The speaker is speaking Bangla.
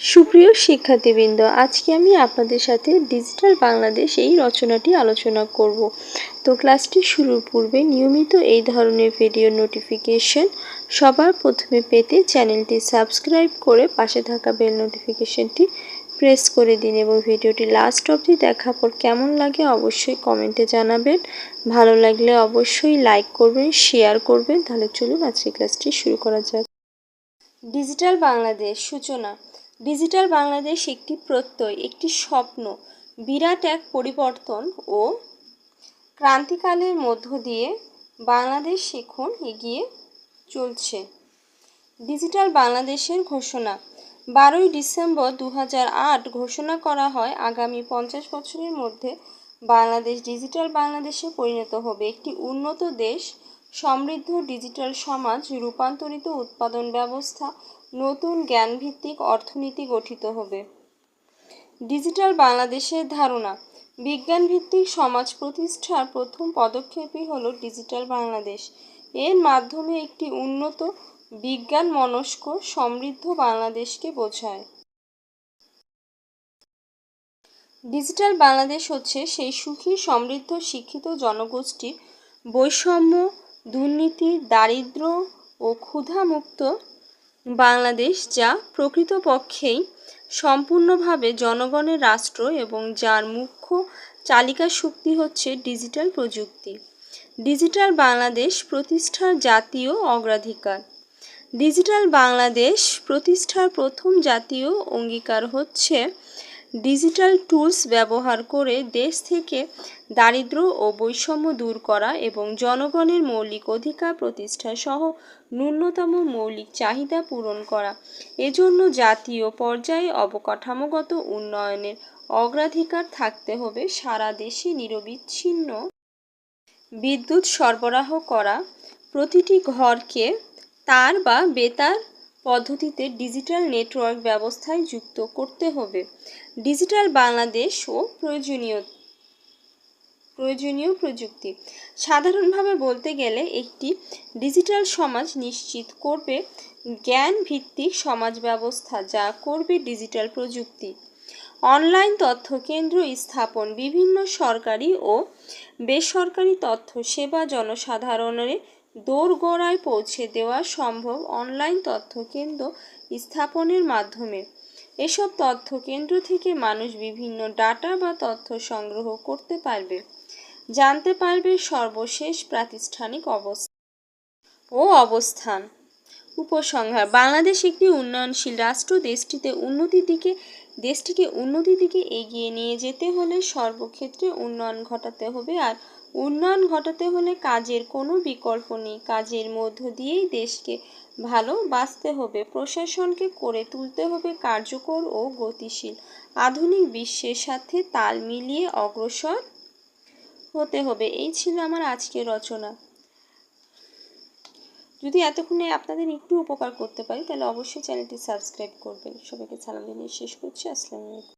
সুপ্রিয় শিক্ষার্থীবৃন্দ, আজকে আমি আপনাদের সাথে ডিজিটাল বাংলাদেশ এই রচনাটি আলোচনা করব। তো ক্লাসটি শুরুর পূর্বে নিয়মিত এই ধরনের ভিডিও নোটিফিকেশন সবার প্রথমে পেতে চ্যানেলটি সাবস্ক্রাইব করে পাশে থাকা বেল নোটিফিকেশনটি প্রেস করে দিন এবং ভিডিওটি লাস্ট অবধি দেখার পর কেমন লাগে অবশ্যই কমেন্টে জানাবেন। ভালো লাগলে অবশ্যই লাইক করবেন, শেয়ার করবেন। তাহলে চলুন আজকে ক্লাসটি শুরু করা যাক। ডিজিটাল বাংলাদেশ সূচনা। ডিজিটাল বাংলাদেশ একটি প্রত্যয়, একটি স্বপ্ন, বিরাট এক পরিবর্তন ও ক্রান্তিকালের মধ্য দিয়ে বাংলাদেশ এখন এগিয়ে চলছে। ডিজিটাল বাংলাদেশের ঘোষণা, বারোই ডিসেম্বর দু ঘোষণা করা হয়, আগামী পঞ্চাশ বছরের মধ্যে বাংলাদেশ ডিজিটাল বাংলাদেশে পরিণত হবে। একটি উন্নত দেশ সমৃদ্ধ ডিজিটাল সমাজ রূপান্তরিত উৎপাদন ব্যবস্থা নতুন জ্ঞানভিত্তিক অর্থনীতি গঠিত হবে। ডিজিটাল বাংলাদেশের ধারণা, বিজ্ঞানভিত্তিক সমাজ প্রতিষ্ঠার প্রথম পদক্ষেপই হল ডিজিটাল বাংলাদেশ। এর মাধ্যমে একটি উন্নত, বিজ্ঞান মনস্ক, সমৃদ্ধ বাংলাদেশকে বোঝায়। ডিজিটাল বাংলাদেশ হচ্ছে সেই সুখী, সমৃদ্ধ, শিক্ষিত জনগোষ্ঠীর বৈষম্য দুর্নীতি, দারিদ্র ও ক্ষুধামুক্ত বাংলাদেশ যা প্রকৃতপক্ষেই সম্পূর্ণভাবে জনগণের রাষ্ট্র এবং যার মুখ্য চালিকা শক্তি হচ্ছে ডিজিটাল প্রযুক্তি। ডিজিটাল বাংলাদেশ প্রতিষ্ঠার জাতীয় অগ্রাধিকার। ডিজিটাল বাংলাদেশ প্রতিষ্ঠার প্রথম জাতীয় অঙ্গীকার হচ্ছে ডিজিটাল টুলস ব্যবহার করে দেশ থেকে দারিদ্র ও বৈষম্য দূর করা এবং জনগণের মৌলিক অধিকার প্রতিষ্ঠা সহ ন্যূনতম মৌলিক চাহিদা পূরণ করা। এজন্য জাতীয় পর্যায়ে অবকাঠামোগত উন্নয়নের অগ্রাধিকার থাকতে হবে সারা দেশে নিরবিচ্ছিন্ন বিদ্যুৎ সরবরাহ করা। প্রতিটি ঘরকে তার বা বেতার পদ্ধতিতে ডিজিটাল নেটওয়ার্ক ব্যবস্থায় যুক্ত করতে হবে। ডিজিটাল বাংলাদেশ ও প্রয়োজনীয় প্রয়োজনীয় প্রযুক্তি। সাধারণভাবে বলতে গেলে একটি ডিজিটাল সমাজ নিশ্চিত করবে জ্ঞান ভিত্তিক সমাজ ব্যবস্থা যা করবে ডিজিটাল প্রযুক্তি। অনলাইন তথ্য কেন্দ্র স্থাপন বিভিন্ন সরকারি ও বেসরকারি তথ্য সেবা জনসাধারণের দোরগোড়ায় পৌঁছে দেওয়া সম্ভব অনলাইন তথ্য কেন্দ্র স্থাপনের মাধ্যমে। এসব তথ্য কেন্দ্র থেকে মানুষ বিভিন্ন ডাটা বা তথ্য সংগ্রহ করতে পারবে। জানতে পারবে সর্বশেষ প্রাতিষ্ঠানিক অবস্থা ও অবস্থান। উপসংহার। বাংলাদেশ একটি উন্নয়নশীল রাষ্ট্র, দেশটিতে উন্নতির দিকে, দেশটিকে উন্নতির দিকে এগিয়ে নিয়ে যেতে হলে সর্বক্ষেত্রে উন্নয়ন ঘটাতে হবে। আর উন্নয়ন ঘটাতে হলে কাজের কোনো বিকল্প নেই। কাজের মধ্য দিয়েই দেশকে ভালো বাঁচতে হবে, প্রশাসনকে করে তুলতে হবে কার্যকর ও গতিশীল। আধুনিক বিশ্বের সাথে তাল মিলিয়ে অগ্রসর হতে হবে। এই ছিল আমার আজকের রচনা। যদি এতক্ষণে আপনাদের একটু উপকার করতে পারি, তাহলে অবশ্যই চ্যানেলটি সাবস্ক্রাইব করবেন। সবাইকে সালাম জানিয়ে শেষ করছি। আসসালামু আলাইকুম।